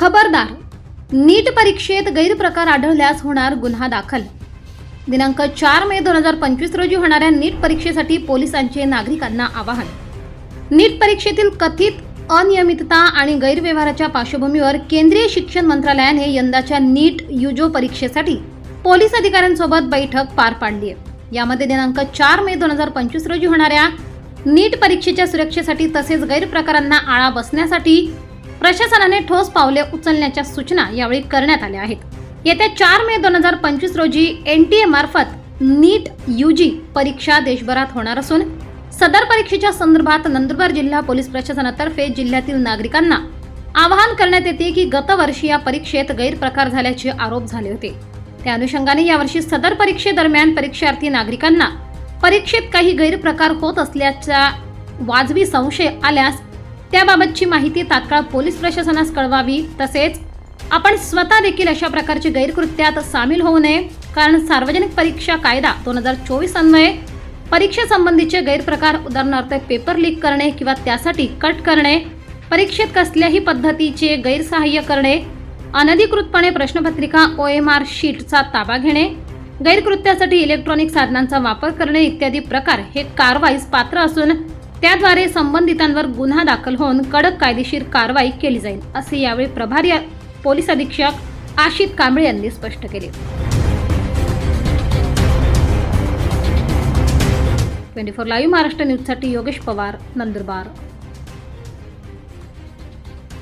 खबरदार. नीट परीक्षेत गैरप्रकार आढळल्यास होणार गुन्हा दाखल. दिनांक चार मे दोन हजार पंचवीस रोजी होणाऱ्या नीट परीक्षेसाठी पोलिसांचे नागरिकांना आवाहन. नीट परीक्षेतील कथित अनियमितता आणि गैरव्यवहाराच्या पार्श्वभूमीवर केंद्रीय शिक्षण मंत्रालयाने यंदाच्या नीट युजो परीक्षेसाठी पोलीस अधिकाऱ्यांसोबत बैठक पार पाडली आहे. यामध्ये दिनांक चार मे दोन हजार पंचवीस रोजी होणाऱ्या नीट परीक्षेच्या सुरक्षेसाठी तसेच गैरप्रकारांना आळा बसण्यासाठी प्रशासनाने ठोस पावले उचलण्याच्या सूचना यावेळी करण्यात आल्या आहेत. येत्या चार मे दोन हजार पंचवीस रोजी एन टी ए मार्फत नीट जी परीक्षा देशभरात होणार असून सदर परीक्षेच्या संदर्भात नंदुरबार जिल्हा पोलीस प्रशासनातर्फे जिल्ह्यातील नागरिकांना आवाहन करण्यात येते की गतवर्षी या परीक्षेत गैरप्रकार झाल्याचे आरोप झाले होते. त्या अनुषंगाने यावर्षी सदर परीक्षेदरम्यान परीक्षार्थी नागरिकांना परीक्षेत काही गैरप्रकार होत असल्याचा वाजवी संशय आल्यास त्याबाबतची माहिती तात्काळ पोलीस प्रशासनास कळवावी. तसेच आपण स्वतः देखील अशा प्रकारची गैरकृत्यात सामील होऊ नये कारण सार्वजनिक परीक्षा कायदा दोन हजार चोवीस अन्वये परीक्षेसंबंधीचे गैरप्रकार उदाहरणार्थ पेपर लीक करणे किंवा त्यासाठी कट करणे परीक्षेत कसल्याही पद्धतीचे गैरसहाय्य करणे अनधिकृतपणे प्रश्नपत्रिका ओ एम आर शीटचा ताबा घेणे गैरकृत्यासाठी इलेक्ट्रॉनिक साधनांचा वापर करणे इत्यादी प्रकार हे कारवाईस पात्र असून त्याद्वारे संबंधितांवर गुन्हा दाखल होऊन कडक कायदेशीर कारवाई केली जाईल असे यावेळी प्रभारी पोलीस अधीक्षक आशित कांबळे यांनी स्पष्ट केले. ट्वेंटी फोर लाईव्ह महाराष्ट्र न्यूजसाठी योगेश पवार नंदुरबार.